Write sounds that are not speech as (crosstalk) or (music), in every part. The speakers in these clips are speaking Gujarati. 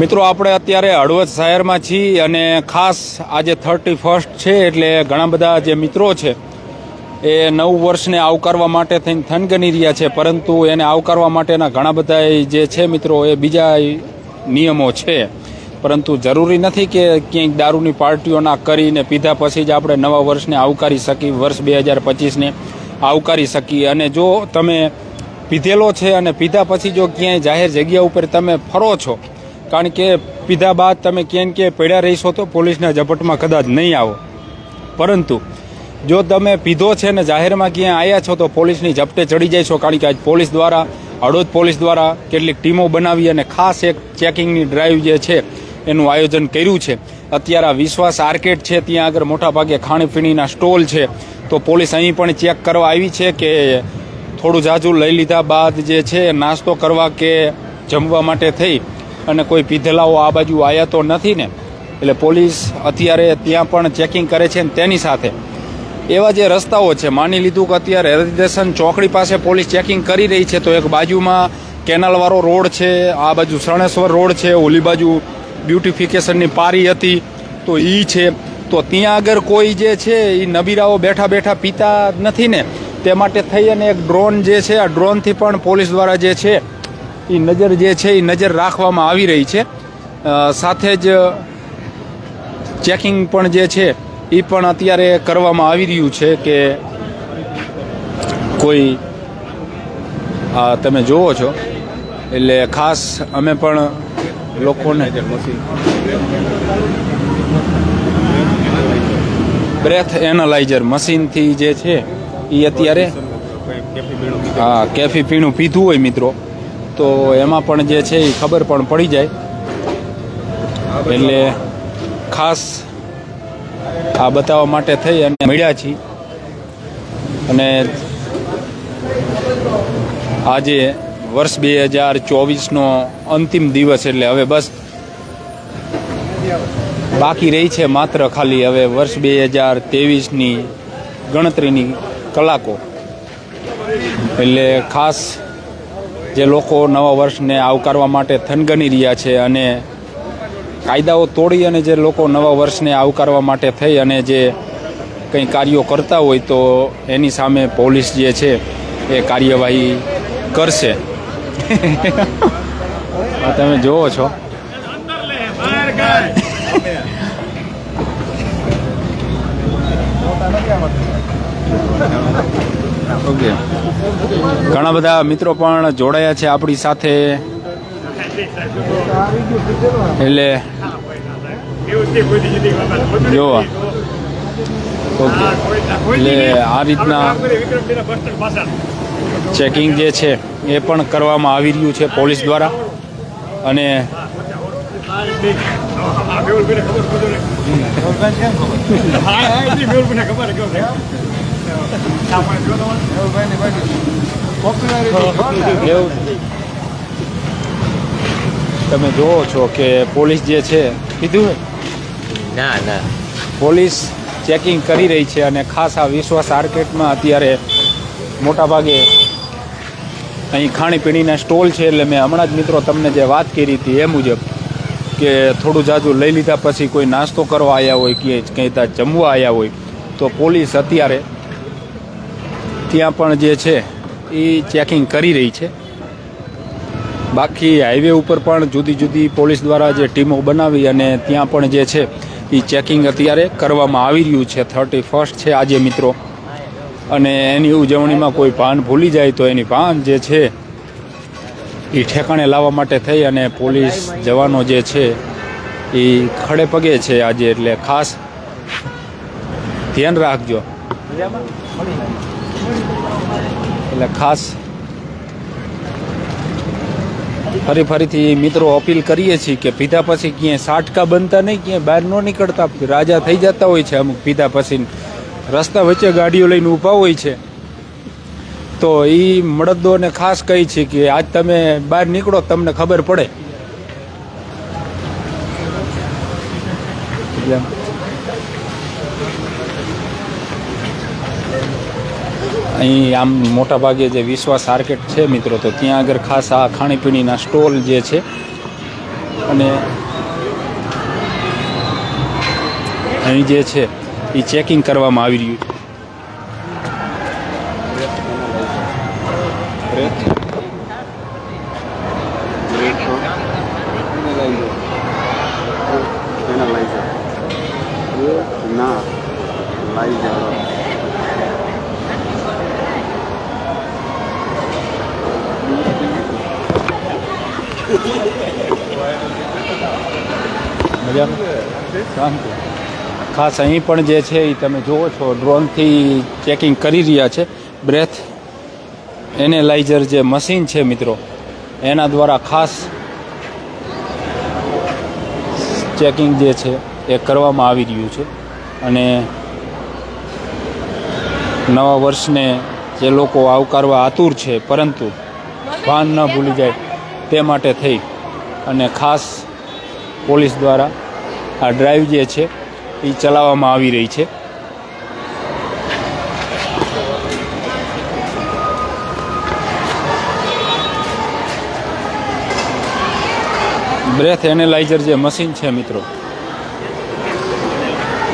મિત્રો, આપણે અત્યારે હળવદ શહેરમાં છીએ અને ખાસ આજે થર્ટી ફર્સ્ટ છે એટલે ઘણા બધા જે મિત્રો છે એ નવ વર્ષને આવકારવા માટે થઈને થનગની રહ્યા છે, પરંતુ એને આવકારવા માટેના ઘણા બધા જે છે મિત્રો, એ બીજા નિયમો છે. પરંતુ જરૂરી નથી કે ક્યાંક દારૂની પાર્ટીઓ ના કરીને પીધા પછી જ આપણે નવા વર્ષને આવકારી શકીએ, વર્ષ બે હજાર પચીસને આવકારી શકીએ. અને જો તમે પીધેલો છે અને પીધા પછી જો ક્યાંય જાહેર જગ્યા ઉપર તમે ફરો છો કારણ કે પીધા બાદ તમે કેમ કે પડ્યા રહીશો તો પોલીસના ઝપટમાં કદાચ નહીં આવો. પરંતુ જો તમે પીધો છે ને જાહેરમાં ક્યાં આવ્યા છો તો પોલીસની ઝપટે ચડી જાય છો. કારણ કે આજ પોલીસ દ્વારા, હળવદ પોલીસ દ્વારા કેટલીક ટીમો બનાવી અને ખાસ એક ચેકિંગની ડ્રાઈવ જે છે એનું આયોજન કર્યું છે. અત્યારે આ વિશ્વાસ આર્કેટ છે, ત્યાં આગળ મોટા ભાગે ખાણીપીણીના સ્ટોલ છે. તો પોલીસ અહીં પણ ચેક કરવા આવી છે કે થોડું જાજુ લઈ લીધા બાદ જે છે નાસ્તો કરવા કે જમવા માટે થઈ. અને કોઈ પીધેલાઓ આ બાજુ આવ્યા તો નથી ને. એટલે પોલીસ અત્યારે ત્યાં પણ ચેકિંગ કરે છે ને તેની સાથે. એવા જે રસ્તાઓ છે, માની લીધું કે અત્યારે હેરિટેશન ચોકડી પાસે પોલીસ ચેકિંગ કરી રહી છે, તો એક બાજુમાં કેનાલવાળો રોડ છે, આ બાજુ શરણેશ્વર રોડ છે, ઓલી બાજુ બ્યુટિફિકેશનની પારી હતી, તો એ છે. તો ત્યાં આગળ કોઈ જે છે એ નબીરાઓ બેઠા બેઠા પીતા નથી ને. તે માટે થઈ અને એક ડ્રોન જે છે, આ ડ્રોનથી પણ પોલીસ દ્વારા જે છે એ નજર જે છે એ નજર રાખવામાં આવી રહી છે. સાથે જ ચેકિંગ પણ જે છે એ પણ અત્યારે કરવામાં આવી રહ્યું છે કે કોઈ આ તમે જુઓ છો. એટલે ખાસ અમે પણ લોકોને બ્રેથ એનાલાઇઝર મશીનથી જે છે એ અત્યારે હા કેફી પીણું પીધું હોય મિત્રો. તો એમાં પણ જે છે એ ખબર પણ પડી જાય. એટલે ખાસ આ બતાવવા માટે થઈ અને મળ્યા છીએ. અને આજે વર્ષ બે હજાર ચોવીસનો અંતિમ દિવસ એટલે હવે બસ બાકી રહી છે માત્ર ખાલી હવે વર્ષ બે હજાર ત્રેવીસની ગણતરીની કલાકો. એટલે ખાસ જે લોકો નવા વર્ષને આવકારવા માટે થનગની રહ્યા છે અને કાયદાઓ તોડી અને જે લોકો નવા વર્ષને આવકારવા માટે થઈ અને જે કંઈ કાર્યો કરતા હોય તો એની સામે પોલીસ જે છે એ કાર્યવાહી કરશે. (laughs) આ તમે જોવો છો. ઓકે (laughs) ઘણા બધા મિત્રો પણ જોડાયા છે આપણી સાથે. એટલે જોવા. ઓકે. એટલે આ રીતના ચેકિંગ જે છે એ પણ કરવામાં આવી રહ્યું છે પોલીસ દ્વારા. અને તમે જોવો છો કે પોલીસ જે છે કીધું ના? ના પોલીસ ચેકિંગ કરી રહી છે અને ખાસ આ વિશ્વાસ આર્કેટમાં અત્યારે મોટાભાગે અહીં ખાણીપીણીના સ્ટોલ છે એટલે મેં હમણાં જ મિત્રો તમને જે વાત કરી હતી એ મુજબ કે થોડું જાજુ લઈ લીધા પછી કોઈ નાસ્તો કરવા આવ્યા હોય કે કંઈ ત્યાં જમવા આવ્યા હોય, તો પોલીસ અત્યારે ત્યાં પણ જે છે એ ચેકિંગ કરી રહી છે. બાકી હાઈવે ઉપર પણ જુદી જુદી પોલીસ દ્વારા જે ટીમો બનાવી અને ત્યાં પણ જે છે એ ચેકિંગ અત્યારે કરવામાં આવી રહ્યું છે. થર્ટી ફર્સ્ટ છે આજે, મિત્રો. અને એની ઉજવણીમાં કોઈ ભાન ભૂલી જાય તો એની ભાન જે છે એ ઠેકાણે લાવવા માટે થઈ અને પોલીસ જવાનો જે છે એ ખડે પગે છે આજે એટલે ખાસ ધ્યાન રાખજો. એટલે ખાસ ફરી ફરીથી મિત્રો અપીલ કરીએ છીએ કે પીધા પછી ક્યાંય સાટકા બનતા નહીં, ક્યાંય બહાર ન નીકળતા. રાજા થઈ જતા હોય છે અમુક પીધા પછી રસ્તા વચ્ચે ગાડીઓ લઈને ઊભા હોય છે. તો એ મળદોને ખાસ કહી છે કે આજ તમે બહાર નીકળો તમને ખબર પડે. અહીં આમ મોટા ભાગે જે વિશ્વાસ માર્કેટ છે મિત્રો, તો ત્યાં આગળ ખાસ આ ખાણીપીણીના સ્ટોલ જે છે, અને અહીં જે છે એ ચેકિંગ કરવામાં આવી રહ્યું છે ના લાઈ જાઓ મજામાં શાંતિ ખાસ અહીં પણ જે છે એ તમે જુઓ છો ડ્રોનથી ચેકિંગ કરી રહ્યા છે. બ્રેથ એનેલાઇઝર જે મશીન છે મિત્રો, એના દ્વારા ખાસ ચેકિંગ જે છે એ કરવામાં આવી રહ્યું છે. અને નવા વર્ષને જે લોકો આવકારવા આતુર છે, પરંતુ ભાન ન ભૂલી જાય તે માટે થઈ. અને ખાસ પોલીસ દ્વારા આ ડ્રાઈવ જે છે એ ચલાવવામાં આવી રહી છે. બ્રેથ એનેલાઇઝર જે મશીન છે મિત્રો,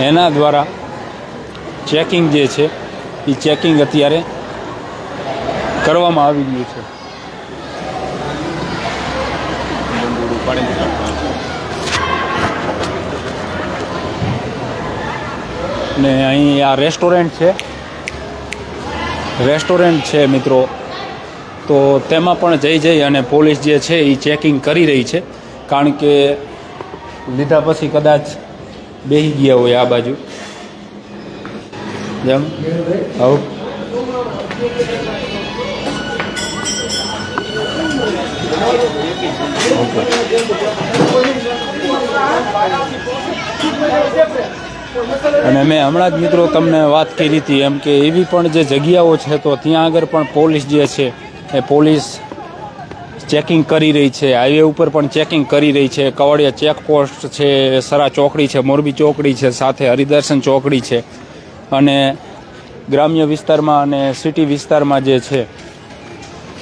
એના દ્વારા ચેકિંગ જે છે, એ ચેકિંગ અત્યારે કરવામાં આવી રહ્યું છે. ને અહીં આ રેસ્ટોરન્ટ છે. રેસ્ટોરન્ટ છે મિત્રો. તો તેમાં પણ જઈ જઈ અને પોલીસ જે છે એ ચેકિંગ કરી રહી છે. કારણ કે લીધા પછી કદાચ બેસી ગયા હોય આ બાજુ. જેમ? હવ અને મેં હમણાં જ મિત્રો તમને વાત કરી હતી એમ કે એવી પણ જે જગ્યાઓ છે તો ત્યાં આગળ પણ પોલીસ જે છે એ પોલીસ ચેકિંગ કરી રહી છે, હાઈવે ઉપર પણ ચેકિંગ કરી રહી છે, કવાડિયા ચેકપોસ્ટ છે, સરા ચોકડી છે, મોરબી ચોકડી છે, સાથે હરિદર્શન ચોકડી છે. અને ગ્રામ્ય વિસ્તારમાં અને સિટી વિસ્તારમાં જે છે,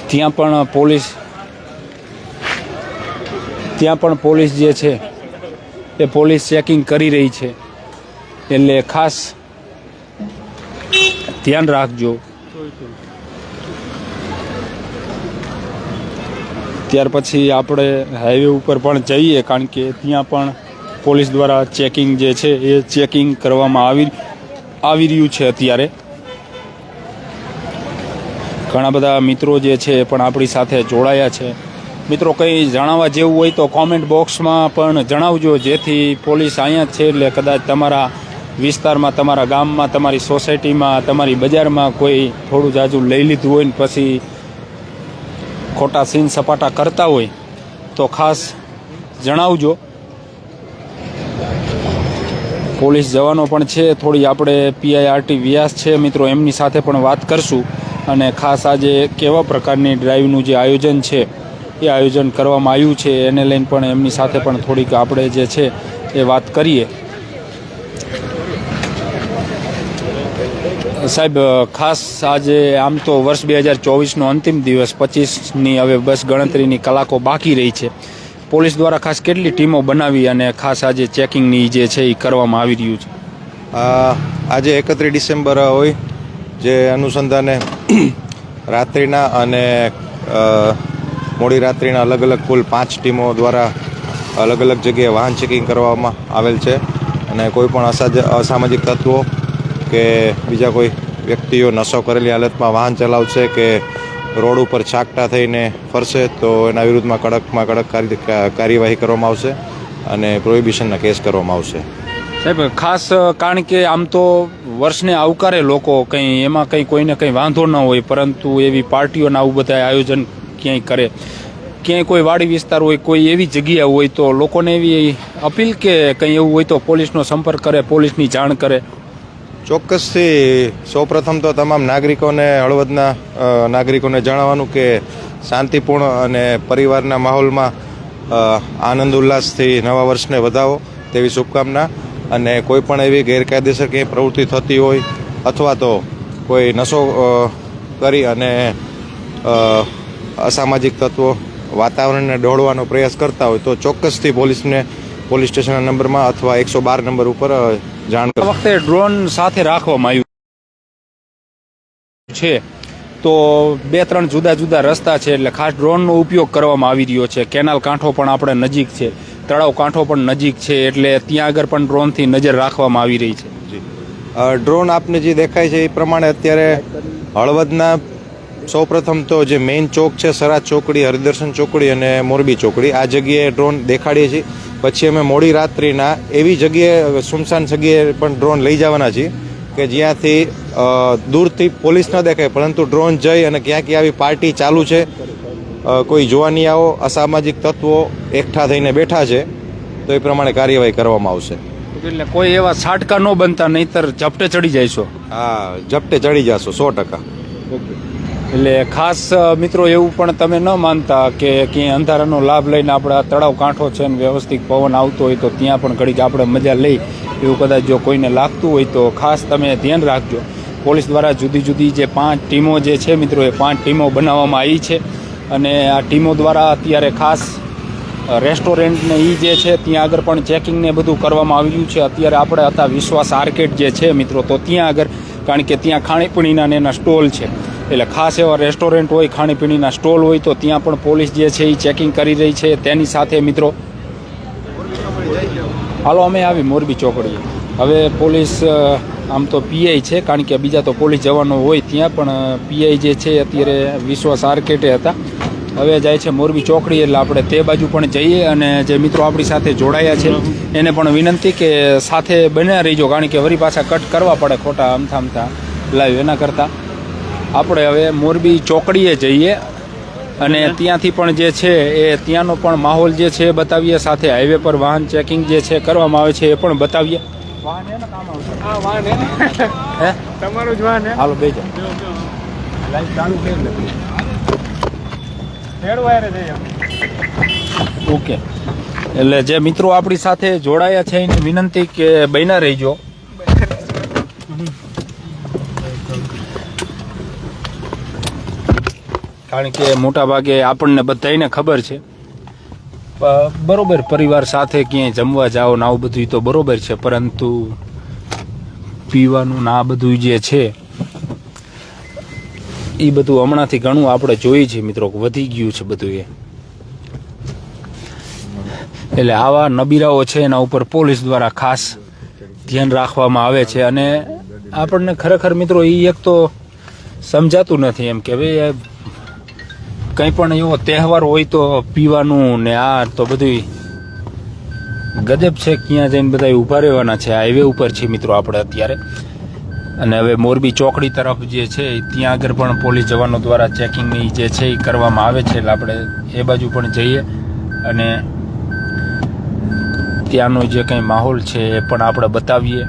ત્યાં પણ પોલીસ ત્યાં પણ પોલીસ જે છે એ પોલીસ ચેકિંગ કરી રહી છે. એટલે ખાસ ધ્યાન રાખજો. ત્યાર પછી આપણે હાઈવે ઉપર પણ જઈએ, કારણ કે ત્યાં પણ પોલીસ દ્વારા ચેકિંગ જે છે એ ચેકિંગ કરવામાં આવી આવી રહ્યું છે અત્યારે. ઘણા બધા મિત્રો જે છે એ પણ આપણી સાથે જોડાયા છે. મિત્રો, કંઈ જણાવવા જેવું હોય તો કોમેન્ટ બોક્સમાં પણ જણાવજો, જેથી પોલીસ અહીંયા છે એટલે કદાચ તમારા વિસ્તારમાં, તમારા ગામમાં, તમારી સોસાયટીમાં, તમારી બજારમાં કોઈ થોડું જાજુ લઈ લીધું હોય ને પછી ખોટા સીન સપાટા કરતા હોય, તો ખાસ જણાવજો. પોલીસ જવાનો પણ છે, થોડી આપણે પીઆઈઆરટી વ્યાસ છે, મિત્રો, એમની સાથે પણ વાત કરશું. અને ખાસ આજે કેવા પ્રકારની ડ્રાઈવનું જે આયોજન છે, એ આયોજન કરવામાં આવ્યું છે, એને લઈને પણ એમની સાથે પણ થોડીક આપણે જે છે, એ વાત કરીએ. સાહેબ, ખાસ આજે આમ તો વર્ષ બે હજાર ચોવીસનો અંતિમ દિવસ, પચીસની હવે બસ ગણતરીની કલાકો બાકી રહી છે. પોલીસ દ્વારા ખાસ કેટલી ટીમો બનાવી અને ખાસ આજે ચેકિંગની જે છે એ કરવામાં આવી રહ્યું છે? આજે એકત્રીસ ડિસેમ્બર હોય, જે અનુસંધાને (clears throat) રાત્રિના અને મોડી રાત્રિના અલગ અલગ કુલ પાંચ ટીમો દ્વારા અલગ અલગ જગ્યાએ વાહન ચેકિંગ કરવામાં આવેલ છે. અને કોઈ પણ અસાજ અસામાજિક તત્વો કે બીજા કોઈ વ્યક્તિઓ નશો કરેલી હાલતમાં વાહન ચલાવશે કે રોડ ઉપર છાકટા થઈને ફરશે, તો એના વિરુદ્ધમાં કડકમાં કડક કાર્ય- કાર્યવાહી કરવામાં આવશે અને પ્રોહિબિશનના કેસ કરવામાં આવશે. સાહેબ, ખાસ કારણ કે આમ તો વર્ષને આવકારે લોકો, કંઈ એમાં કંઈ કોઈને કંઈ વાંધો ન હોય, પરંતુ એવી પાર્ટીઓના આવું બધા આયોજન ક્યાંય કરે. ક્યાંય કોઈ વાડી વિસ્તાર હોય, કોઈ એવી જગ્યા હોય, તો લોકોને એવી અપીલ કે કંઈ એવું હોય તો પોલીસનો સંપર્ક કરે, પોલીસની જાણ કરે. ચોક્કસથી સૌપ્રથમ તો તમામ નાગરિકોને, હળવદના નાગરિકોને જણાવવાનું કે શાંતિપૂર્ણ અને પરિવારના માહોલમાં આનંદ, ઉલ્લાસથી નવા વર્ષને વધાવો તેવી શુભકામના અને કોઈ પણ એવી ગેરકાયદેસર કંઈ પ્રવૃત્તિ થતી હોય અથવા તો કોઈ નશો કરી અને અસામાજિક તત્વો વાતાવરણને ડહોળવાનો પ્રયાસ કરતા હોય તો ચોક્કસથી પોલીસને, પોલીસ સ્ટેશનના નંબરમાં અથવા એકસો બાર નંબર ઉપર જાણ વખતે ડ્રોન સાથે રાખવામાં આવ્યું છે. તો બે ત્રણ જુદા જુદા રસ્તા છે એટલે ખાસ ડ્રોનનો ઉપયોગ કરવામાં આવી રહ્યો છે. કેનાલ કાંઠો પણ આપણે નજીક છે. તળાવ કાંઠો પણ નજીક છે એટલે ત્યાં આગળ પણ ડ્રોનથી નજર રાખવામાં આવી રહી છે. ડ્રોન આપને જે દેખાય છે એ પ્રમાણે અત્યારે હળવદના સૌપ્રથમ તો જે મેઇન ચોક છે સરાજ ચોકડી હરિદર્શન ચોકડી અને મોરબી ચોકડી આ જગ્યાએ ડ્રોન દેખાડીએ છીએ. પછી અમે મોડી રાત્રિના એવી જગ્યાએ સુમસાન જગ્યાએ પણ ડ્રોન લઈ જવાના છીએ કે જ્યાંથી દૂરથી પોલીસ ન દેખાય પરંતુ ડ્રોન જઈ અને ક્યાં ક્યાં આવી પાર્ટી ચાલુ છે. કોઈ જોવાનિયાઓ અસામાજિક તત્વો એકઠા થઈને બેઠા છે તો એ પ્રમાણે કાર્યવાહી કરવામાં આવશે. એટલે કોઈ એવા સાટકા ન બનતા નહીતર ઝપટે ચડી છો? હા ઝપટે ચડી જશો સો ટકા. એટલે ખાસ મિત્રો એવું પણ તમે ન માનતા કે ક્યાંય અંધારાનો લાભ લઈને આપણે આ તળાવ કાંઠો છે ને વ્યવસ્થિત પવન આવતો હોય તો ત્યાં પણ ઘડીક આપણે મજા લઈ. એવું કદાચ જો કોઈને લાગતું હોય તો ખાસ તમે ધ્યાન રાખજો. પોલીસ દ્વારા જુદી જુદી જે પાંચ ટીમો જે છે મિત્રો, એ પાંચ ટીમો બનાવવામાં આવી છે. અને આ ટીમો દ્વારા અત્યારે ખાસ રેસ્ટોરન્ટને એ જે છે, ત્યાં આગળ પણ ચેકિંગને બધું કરવામાં આવ્યું છે. અત્યારે આપણે હતા વિશ્વાસ આર્કેટ જે છે મિત્રો, તો ત્યાં આગળ, કારણ કે ત્યાં ખાણીપીણીના એના સ્ટોલ છે. એટલે ખાસ એવા રેસ્ટોરન્ટ હોય, ખાણીપીણીના સ્ટોલ હોય, તો ત્યાં પણ પોલીસ જે છે એ ચેકિંગ કરી રહી છે. તેની સાથે મિત્રો હાલો, અમે આવી મોરબી ચોકડીએ. હવે પોલીસ આમ તો પીઆઈ છે, કારણ કે બીજા તો પોલીસ જવાનો હોય ત્યાં, પણ પીઆઈ જે છે અત્યારે વિશ્વાસ આર્કેટે હતા. હવે જાય છે મોરબી ચોકડી, એટલે આપણે તે બાજુ પણ જઈએ અને જે મિત્રો આપણી સાથે જોડાયા છે, એને પણ વિનંતી કે સાથે બન્યા રહીજો, કારણ કે વરી પાછા કટ કરવા પડે ખોટા અમથા અમથા લાઈવ એના કરતાં. આપણે હવે મોરબી ચોકડીએ જઈએ અને ત્યાંથી પણ જે છે એ ત્યાંનો પણ માહોલ જે છે એ બતાવીએ. સાથે હાઈવે પર વાહન ચેકિંગ જે છે કરવામાં આવે છે એ પણ બતાવીએ. તમારું જ હાલો ચાલુ ઓકે એટલે. જે મિત્રો આપણી સાથે જોડાયા છે એની વિનંતી કે બન્યા રહીજો. કારણ કે મોટા ભાગે આપણને બધાને ખબર છે. બરોબર પરિવાર સાથે ક્યાંય જમવા જાઓ ને આવું બધું તો બરોબર છે, પરંતુ પીવાનું ને આ બધું જે છે એ બધું હમણાંથી ઘણું આપણે જોઈએ છીએ મિત્રો, વધી ગયું છે બધું એ. એટલે આવા નબીરાઓ છે એના ઉપર પોલીસ દ્વારા ખાસ ધ્યાન રાખવામાં આવે છે અને આપણને ખરેખર મિત્રો એ એક તો સમજાતું નથી એમ કે ભાઈ કંઈ પણ એવો તહેવાર હોય તો પીવાનું ને આ તો બધું ગજબ છે ક્યાં જઈને બધા ઊભા રહેવાના છે. હાઈવે ઉપર છે મિત્રો આપણે અત્યારે. અને હવે મોરબી ચોકડી તરફ જે છે ત્યાં આગળ પણ પોલીસ જવાનો દ્વારા ચેકિંગની જે છે, એ કરવામાં આવે છે. એટલે આપણે એ બાજુ પણ જઈએ. અને ત્યાંનો જે કંઈ માહોલ છે, એ પણ આપણે બતાવીએ.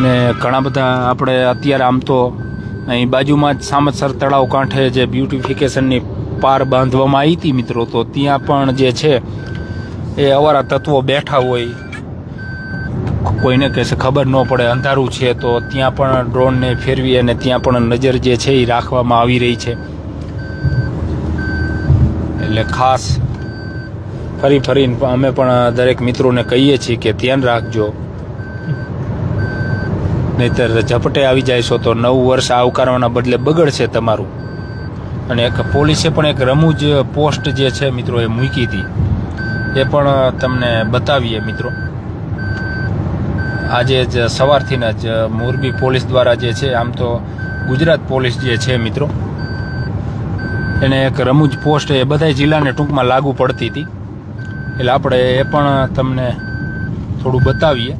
ને ઘણા બધા આપણે અત્યારે આમ તો અહીં બાજુમાં જ સામતસર તળાવ કાંઠે જે બ્યુટિફિકેશનની પાર બાંધવામાં આવી હતી મિત્રો, તો ત્યાં પણ જે છે એ અવારા તત્વો બેઠા હોય. કોઈને કહેશે ખબર ન પડે, અંધારું છે, તો ત્યાં પણ ડ્રોનને ફેરવી અને ત્યાં પણ નજર જે છે એ રાખવામાં આવી રહી છે. એટલે ખાસ ફરી ફરીને અમે પણ દરેક મિત્રોને કહીએ છીએ કે ધ્યાન રાખજો. નહીતર ઝપટે આવી જાયશો તો નવું વર્ષ આવકારવાના બદલે બગડશે તમારું. અને એક પોલીસે પણ એક રમૂજ પોસ્ટ જે છે મિત્રો, એ મૂકી હતી. એ પણ તમને બતાવીએ મિત્રો. આજે જ સવારથીના જ મોરબી પોલીસ દ્વારા જે છે, આમ તો ગુજરાત પોલીસ જે છે મિત્રો, એને એક રમૂજ પોસ્ટ એ બધા જિલ્લાને ટૂંકમાં લાગુ પડતી હતી. એટલે આપણે એ પણ તમને થોડું બતાવીએ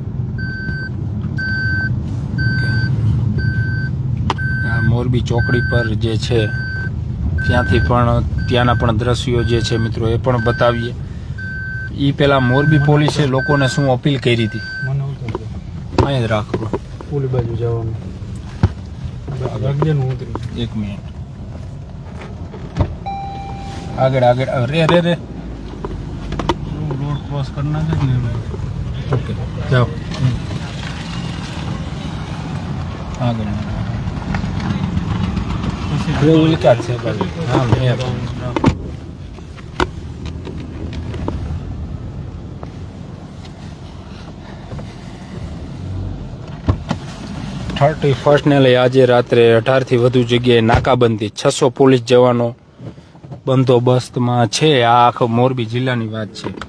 આ મોરબી ચોકડી પર જે છે ત્યાંથી પણ ત્યાંના પણ દ્રશ્યો જે છે મિત્રો એ પણ બતાવીએ. એ પેલા મોરબી પોલીસે લોકોને શું અપીલ કરી હતી? અહીંયા જ રાખો. પૂલી બાજુ જવાનું. એક મિનિટ. આગળ આગળ રે રે રે. રોડ ક્રોસ કરના છે ને ઓકે જાઓ. આગળ. ઉલકા જ છે બાજુ હા મેં થર્ટી ફર્સ્ટને લઈ આજે રાત્રે અઢારથી વધુ જગ્યાએ નાકાબંધી. છસો પોલીસ જવાનો બંદોબસ્તમાં છે. આ આખો મોરબી જિલ્લાની વાત છે.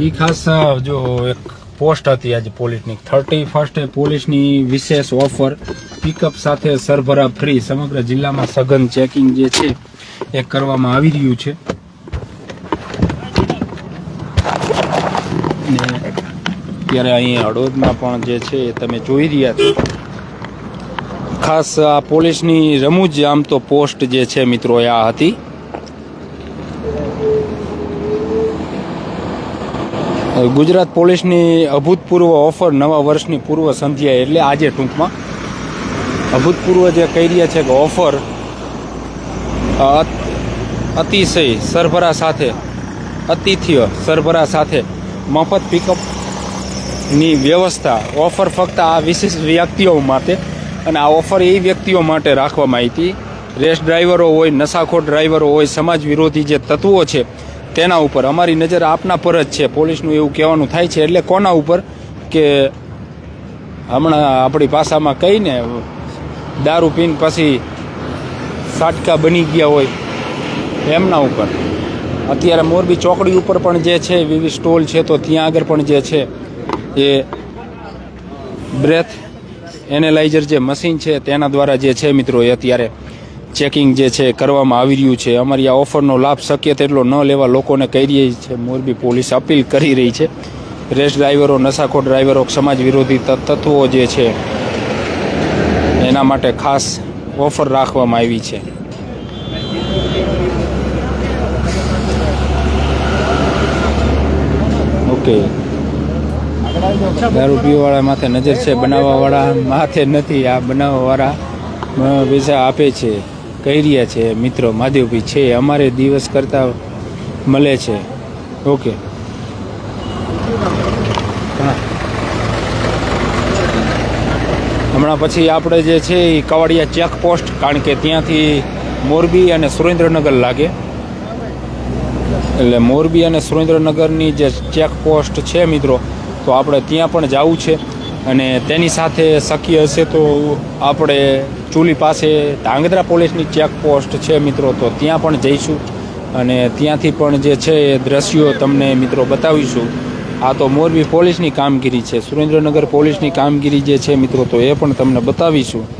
ઈ ખાસ જો એક પોસ્ટ હતી આજે પોલીસની. થર્ટી ફર્સ્ટે પોલીસની વિશેષ ઓફર પિકઅપ સાથે સરભરા ફ્રી સમગ્ર જિલ્લામાં સઘન ચેકિંગ જે છે, એ કરવામાં આવી રહ્યું છે. ને અત્યારે અહીં હળવદમાં પણ જે છે, એ તમે જોઈ રહ્યા છો. ખાસ આ પોલીસની રમૂજ આમ તો પોસ્ટ જે છે, મિત્રો આ હતી. ગુજરાત પોલીસની અભૂતપૂર્વ ઓફર નવા વર્ષની પૂર્વ સંધ્યા એટલે આજે ટૂંકમાં. અભૂતપૂર્વ જે કહી રહ્યા છે કે ઓફર અતિશય સરભરા સાથે, અતિથ્ય સરભરા સાથે મફત પિકઅપની વ્યવસ્થા, ઓફર ફક્ત આ વિશેષ વ્યક્તિઓ માટે અને આ ઓફર એ વ્યક્તિઓ માટે રાખવામાં આવી હતી. રેસ ડ્રાઈવરો હોય, નશાખોર ડ્રાઈવરો હોય, સમાજ વિરોધી જે તત્વો છે તેના ઉપર. અમારી નજર આપના પર જ છે. પોલીસનું એવું કહેવાનું થાય છે. એટલે કોના ઉપર? કે હમણાં આપણી ભાષામાં કહીને દારૂ પીને પછી સાટકા બની ગયા હોય એમના ઉપર. અત્યારે મોરબી ચોકડી ઉપર પણ જે છે, વિવિધ સ્ટોલ છે, તો ત્યાં આગળ પણ જે છે, એ બ્રેથ એનેલાઇઝર જે મશીન છે, તેના દ્વારા જે છે, મિત્રો, એ અત્યારે ચેકિંગ જે છે કરવામાં આવી રહ્યું છે. અમારી આ ઓફરનો લાભ શક્ય તેટલો ન લેવા લોકોને કહી રહી છે મોરબી પોલીસ અપીલ કરી રહી છે. રેસ ડ્રાઈવરો, નશાખોર ડ્રાઈવરો, સમાજ વિરોધી તત્વો જે છે, એના માટે ખાસ ઓફર રાખવામાં આવી છે. ઓકે. દારૂ પીવાવાળા માથે નજર છે, બનાવવાવાળા માથે નથી, આ બનાવવાવાળા પૈસા આપે છે. કહી રહ્યા છે, મિત્રો માધવભાઈ છે, અમારે દિવસ કરતાં મળે છે. ઓકે હમણાં પછી આપણે જે છે એ કવાડિયા ચેકપોસ્ટ, કારણ કે ત્યાંથી મોરબી અને સુરેન્દ્રનગર લાગે. એટલે મોરબી અને સુરેન્દ્રનગરની જે ચેકપોસ્ટ છે મિત્રો, તો આપણે ત્યાં પણ જવું છે. અને તેની સાથે શક્ય હશે તો આપણે ચૂલી પાસે ધાંગધ્રા પોલીસની ચેક પોસ્ટ છે મિત્રો, તો ત્યાં પણ જઈશું અને ત્યાંથી પણ જે છે એ દ્રશ્યો તમને મિત્રો બતાવીશું. આ તો મોરબી પોલીસની કામગીરી છે. સુરેન્દ્રનગર પોલીસની કામગીરી જે છે મિત્રો, તો એ પણ તમને બતાવીશું.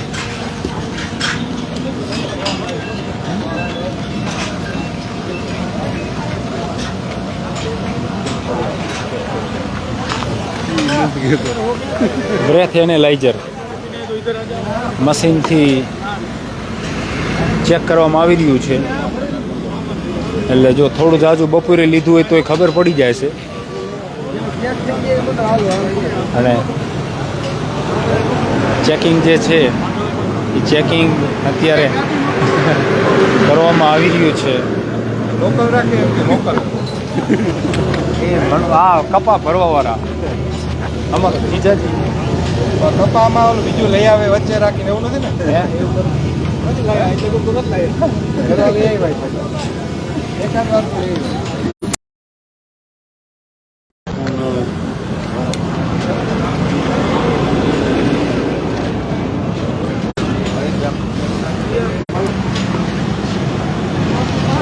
બ્રેથ એનેલાઇઝર મશીનથી ચેક કરવામાં આવી રહ્યું છે. એટલે જો થોડું જાજુ બપોરે લીધું હોય તો એ ખબર પડી જાય છે. અને ચેકિંગ જે છે એ ચેકિંગ અત્યારે કરવામાં આવી રહ્યું છે. લોકલ રાખે લોકલ એ ભણ- આ કપા ભરવાવાળા. આમાં જીજાજી. કપામાં ઓલું બીજું લઈ આવે વચ્ચે રાખીને એવું નથી ને? નથી લાવ્યા એટલે તો નથી લાવ્યા એકાદ વાર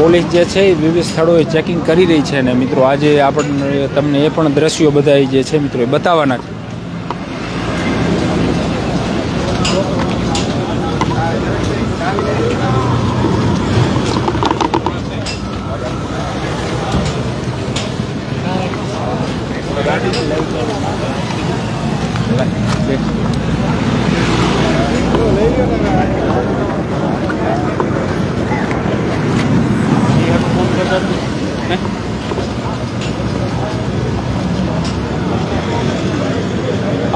પોલીસ જે છે એ વિવિધ સ્થળોએ ચેકિંગ કરી રહી છે અને મિત્રો આજે આપણને તમને એ પણ દ્રશ્યો બધા જે છે મિત્રો એ બતાવવાના છે.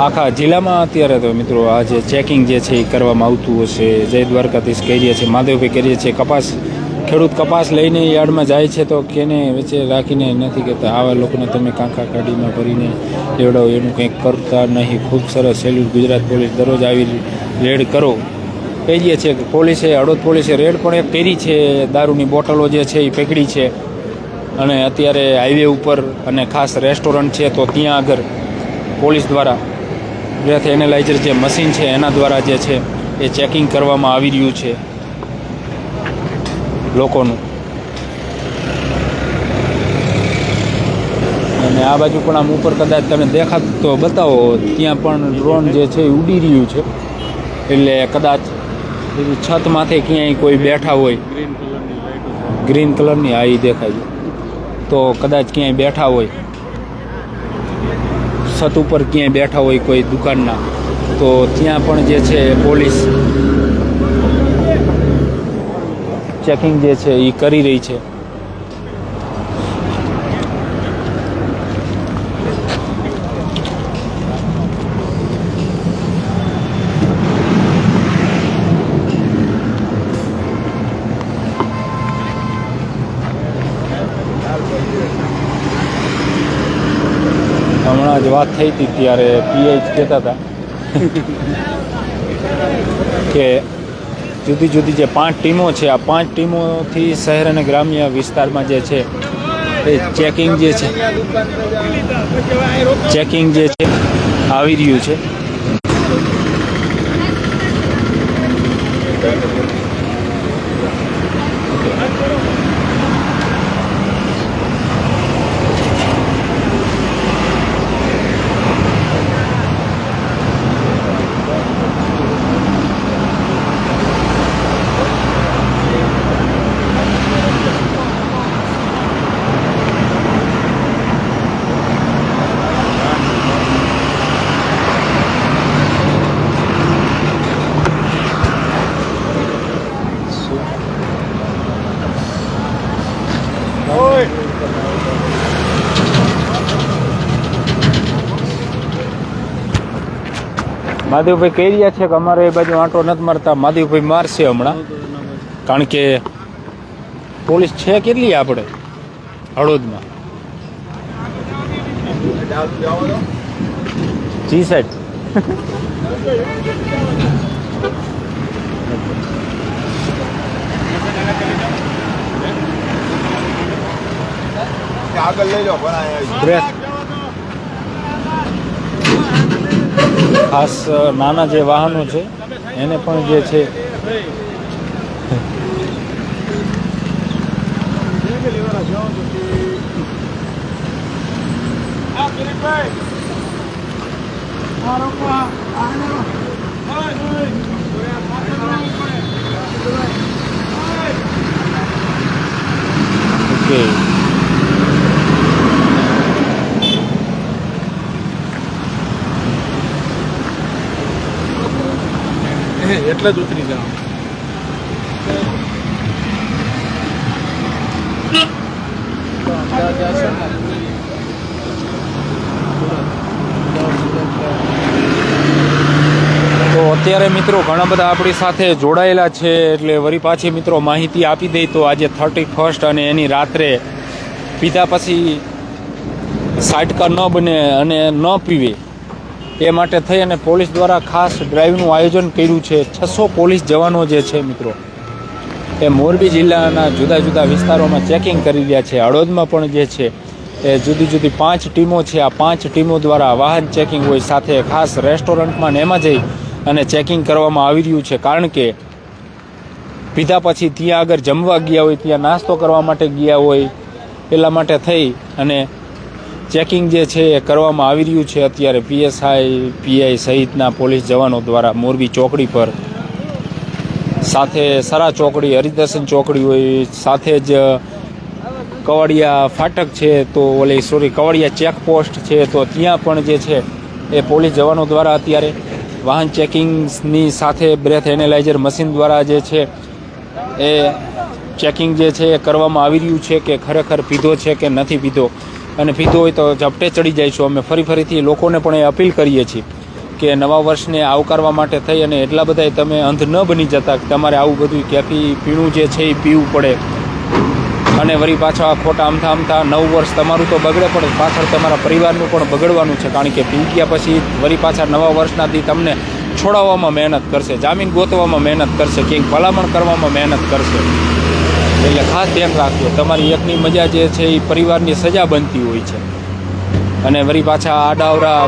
આખા જિલ્લામાં અત્યારે તો મિત્રો આ જે ચેકિંગ જે છે એ કરવામાં આવતું હશે. જય દ્વારકાધીશ કરીએ છીએ છે કરીએ છીએ, કપાસ, ખેડૂત કપાસ લઈને યાર્ડમાં જાય છે તો કેને વચ્ચે રાખીને નથી કહેતા આવા લોકોને તમે કાંખા કાઢીમાં ભરીને લેવડાવો, એનું કંઈક કરતા નહીં. ખૂબ સરસ સેલ્યુટ ગુજરાત પોલીસ. દરરોજ આવી રેડ કરો. કહીએ છીએ કે પોલીસે હળવદ પોલીસે રેડ પણ એક કરી છે. દારૂની બોટલો જે છે એ પકડી છે. અને અત્યારે હાઈવે ઉપર અને ખાસ રેસ્ટોરન્ટ છે તો ત્યાં આગળ પોલીસ દ્વારા બ્રેથ એનાલાઇઝર જે મશીન છે એના દ્વારા જે છે એ ચેકિંગ કરવામાં આવી રહ્યું છે લોકોનું. અને આ બાજુ પણ આમ ઉપર કદાચ તમે દેખાત તો બતાવો ત્યાં પણ ડ્રોન જે છે એ ઉડી રહ્યું છે. એટલે કદાચ છતમાંથી છત માથે ક્યાંય કોઈ બેઠા હોય. ગ્રીન કલરની આ દેખાય છે. તો કદાચ ક્યાંય બેઠા હોય. છત ઉપર ક્યાંય બેઠા હોય કોઈ દુકાનના, તો ત્યાં પણ જે છે પોલીસ ચેકિંગ જે છે એ કરી રહી છે હમણાં જ વાત થઈ હતી ત્યારે પીએચ કહેતા હતા કે જુદી જુદી જે પાંચ ટીમો છે, આ પાંચ ટીમોથી શહેર અને ગ્રામ્ય વિસ્તારમાં જે છે, એ ચેકિંગ જે છે ચેકિંગ જે છે, આવી રહ્યું છે. મહાદેવભાઈ કહી રહ્યા છે કે અમારે એ બાજુ આંટો નથી મારતા. મહાદેવભાઈ મારશે હમણાં. કારણ કે પોલીસ છે કેટલી આપણે? હળોદમાં. જી સાહેબ. આગળ લઈ જાઓ પણ અહીંયા બ્રેથ ખાસ નાના જે વાહનો છે એને પણ જે છે ઓકે. એટલે જ ઉતરી જાઓ. તો અત્યારે મિત્રો ઘણા બધા આપણી સાથે જોડાયેલા છે, એટલે વરી પાછી મિત્રો માહિતી આપી દઈ તો આજે થર્ટી ફર્સ્ટ અને એની રાત્રે પીધા પછી સાટકા ન બને અને ન પીવે. એ માટે થઈ અને પોલીસ દ્વારા ખાસ ડ્રાઈવનું આયોજન કર્યું છે. છસો પોલીસ જવાનો જે છે મિત્રો, એ મોરબી જિલ્લાના જુદા જુદા વિસ્તારોમાં ચેકિંગ કરી રહ્યા છે. હળવદમાં પણ જે છે, એ જુદી જુદી પાંચ ટીમો છે. આ પાંચ ટીમો દ્વારા વાહન ચેકિંગ હોય સાથે ખાસ રેસ્ટોરન્ટમાં ને એમાં જઈ અને ચેકિંગ કરવામાં આવી રહ્યું છે. કારણ કે પીધા પછી ત્યાં આગળ જમવા ગયા હોય, ત્યાં નાસ્તો કરવા માટે ગયા હોય, એટલા માટે થઈ અને ચેકિંગ જે છે એ કરવામાં આવી રહ્યું છે. અત્યારે પીએસઆઈ, પીઆઈ સહિતના પોલીસ જવાનો દ્વારા મોરબી ચોકડી પર સાથે સરા ચોકડી, હરિદર્શન ચોકડી હોય, સાથે જ કવાડિયા ફાટક છે તો ઓલી સોરી કવાડિયા ચેકપોસ્ટ છે તો ત્યાં પણ જે છે એ પોલીસ જવાનો દ્વારા અત્યારે વાહન ચેકિંગની સાથે બ્રેથ એનેલાઇઝર મશીન દ્વારા જે છે એ ચેકિંગ જે છે એ કરવામાં આવી રહ્યું છે કે ખરેખર પીધો છે કે નથી પીધો. અને પીધું હોય તો ઝપટે ચડી જઈશું અમે ફરી ફરીથી લોકોને પણ એ અપીલ કરીએ છીએ કે નવા વર્ષને આવકારવા માટે થઈ અને એટલા બધા તમે અંધ ન બની જતા તમારે આવું બધું કેફી પીણું જે છે એ પીવું પડે. અને વળી પાછા ખોટા આમથા આમથા નવ વર્ષ તમારું તો બગડે, પણ પાછળ તમારા પરિવારનું પણ બગડવાનું છે. કારણ કે પી ગયા પછી વળી પાછા નવા વર્ષના દી તમને છોડાવવામાં મહેનત કરશે. જામીન ગોતવામાં મહેનત કરશે. ક્યાંક ભલામણ કરવામાં મહેનત કરશે. એટલે ખાસ ધ્યાન રાખજો. તમારી એકની મજા જે છે એ પરિવારની સજા બનતી હોય છે. અને વળી પાછા આડાવરા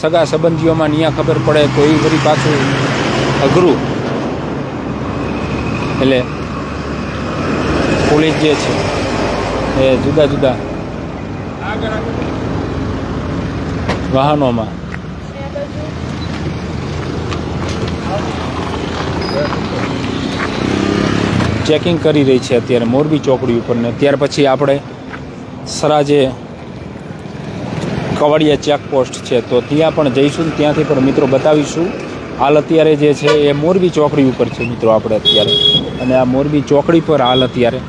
સગા સંબંધીઓમાં ત્યાં ખબર પડે તો એ વળી પાછું અઘરું. એટલે પોલીસ જે છે એ જુદા જુદા વાહનોમાં. ચેકિંગ કરી રહી છે અત્યારે મોરબી ચોકડી ઉપર ને ત્યાર પછી આપણે સરાજે કવાડિયા ચેકપોસ્ટ છે. તો ત્યાં પણ જઈશું ત્યાંથી પણ મિત્રો બતાવીશું. હાલ અત્યારે જે છે એ મોરબી ચોકડી ઉપર છે મિત્રો આપણે અત્યારે. અને આ મોરબી ચોકડી પર હાલ અત્યારે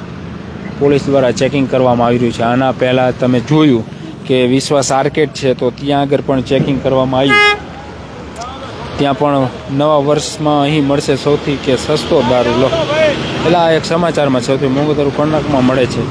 પોલીસ દ્વારા ચેકિંગ કરવામાં આવી રહ્યું છે. આના પહેલાં તમે જોયું કે વિશ્વાસ આર્કેટ છે તો ત્યાં આગળ પણ ચેકિંગ કરવામાં આવ્યું ત્યાં પણ નવા વર્ષમાં અહીં મળશે સૌથી કે સસ્તો દારૂ. લો. એટલે આ એક સમાચારમાં સૌથી મોંઘું દારૂ કર્ણાટકમાં મળે છે.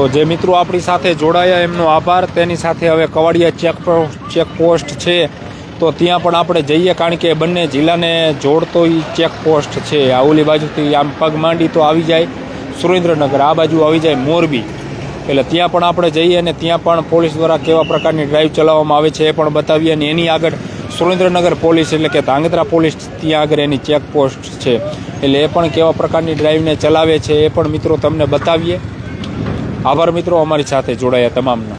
તો જે મિત્રો આપણી સાથે જોડાયા, એમનો આભાર. તેની સાથે હવે કવાડિયા ચેક ચેકપોસ્ટ છે. તો ત્યાં પણ આપણે જઈએ, કારણ કે બંને જિલ્લાને જોડતો એ ચેકપોસ્ટ છે. આ ઓલી બાજુથી આમ પગ માંડી તો આવી જાય. સુરેન્દ્રનગર, આ બાજુ આવી જાય મોરબી. એટલે ત્યાં પણ આપણે જઈએ અને ત્યાં પણ પોલીસ દ્વારા કેવા પ્રકારની ડ્રાઈવ ચલાવવામાં આવે છે એ પણ બતાવીએ. અને એની આગળ સુરેન્દ્રનગર પોલીસ, એટલે કે ધાંગધ્રા પોલીસ ત્યાં આગળ એની ચેકપોસ્ટ છે. એટલે એ પણ કેવા પ્રકારની ડ્રાઈવને ચલાવે છે એ પણ મિત્રો તમને બતાવીએ. આભાર મિત્રો અમારી સાથે જોડાયા તમામનો.